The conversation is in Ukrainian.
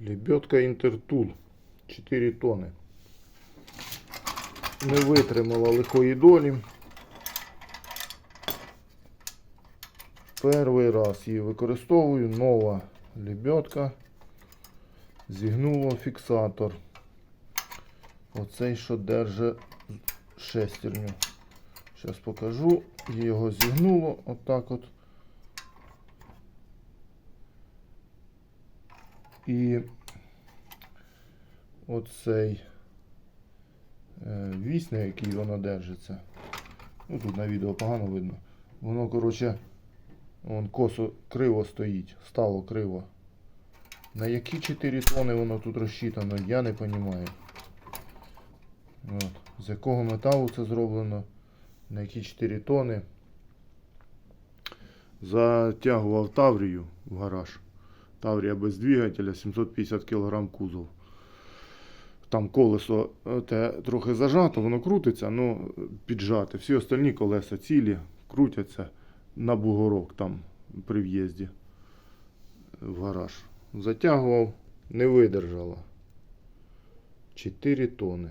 Лебедка Інтертул 4 тони. Не витримала лихої долі. Перший раз її використовую. Нова лебедка. Зігнуло фіксатор. Оцей, що держить шестерню. Зараз покажу. Його зігнуло отак от. І оцей е, вісь, на який воно держиться. Ну тут на відео погано видно. Воно, коротше, вон косо криво стоїть, стало криво. На які 4 тони воно тут розчитано, я не розумію. От. З якого металу це зроблено, на які 4 тони. Затягував Таврію в гараж. Таврія без двигателя, 750 кг кузов. Там колесо е, те, трохи зажато, воно крутиться, ну піджате. Всі остальні колеса цілі, крутяться на бугорок там при в'їзді в гараж. Затягував, не видержала. 4 тони.